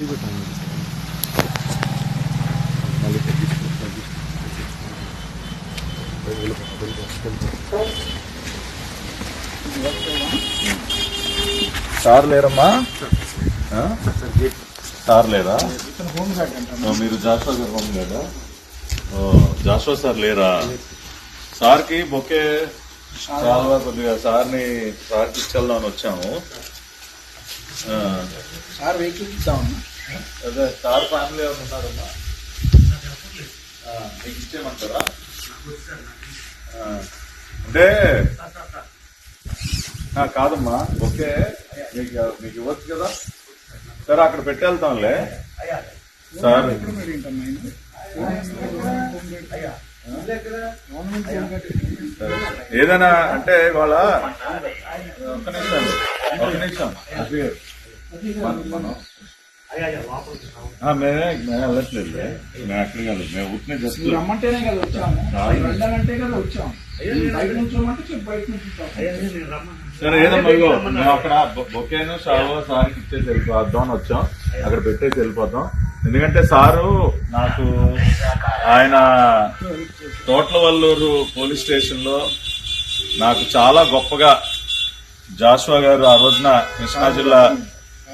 Star sir లేరమ్మా? Star sir లేరా? మీరు జాషువా గారు హోమ్ లేదా ఓ జాషువా సార్ లేరా? సార్కి బొకే చాలా కొద్దిగా సార్ని ప్రార్థించాలని వచ్చాము. సార్ వెహికల్ ఇద్దామన్నా అదే సార్ ఫ్యామిలీ ఎవరు ఉన్నారమ్మా మీకు ఇచ్చేయమంటారా అంటే కాదమ్మా ఓకే మీకు మీకు ఇవ్వచ్చు కదా? సరే అక్కడ పెట్టేళ్తాంలే సార్. ఏదైనా అంటే ఇవాళ ఒక్క నిమిషం ఒక్క నిమిషం. మన- మేమే మేము వెళ్ళట్లేదు. మేము అక్కడికి వెళ్ళదు మేము ఊరినే జస్ట్ మీరు రమ్మంటేనే కదా వచ్చాము. అవును. వెళ్ళాలంటే కదా వచ్చాము. బయట నుంచోమంటే చెప్పు బయట నుంచి సరే ఏదమ్మా ఇగో మేము అక్కడ బొకేను సార్కి ఇచ్చేసి వెళ్ళిపోద్దాం వచ్చాం. అక్కడ పెట్టేసి వెళ్ళిపోతాం ఎందుకంటే సారు నాకు ఆయన తోట్ల వల్లూరు పోలీస్ స్టేషన్లో నాకు చాలా గొప్పగా జాషువా గారు ఆ రోజున కృష్ణా జిల్లా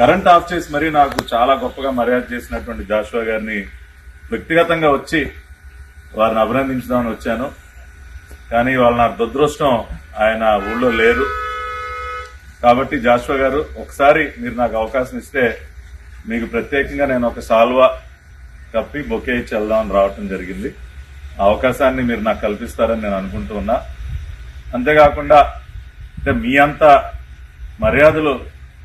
కరెంట్ ఆఫ్ చేసి మరీ నాకు చాలా గొప్పగా మర్యాద చేసినటువంటి జాషువా గారిని వ్యక్తిగతంగా వచ్చి వారిని అభినందించుదామని వచ్చాను. కానీ వాళ్ళ నా దురదృష్టం ఆయన ఊళ్ళో లేరు. కాబట్టి జాషువా గారు ఒకసారి మీరు నాకు అవకాశం ఇస్తే మీకు ప్రత్యేకంగా నేను ఒక సాల్వా కప్పి బొకే ఇచ్చి వెళ్దామని రావటం జరిగింది. ఆ అవకాశాన్ని మీరు నాకు కల్పిస్తారని నేను అనుకుంటూ ఉన్నా. అంతేకాకుండా అంటే మీ అంత మర్యాదలు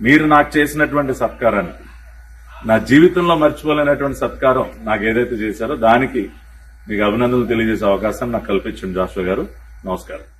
మీరు నాకు చేసినటువంటి సత్కారాన్ని నా జీవితంలో మర్చిపోలేనటువంటి సత్కారం నాకు ఏదైతే చేశారో దానికి మీకు అభినందనలు తెలియజేసే అవకాశం నాకు కల్పించండి. జాషువా గారు నమస్కారం.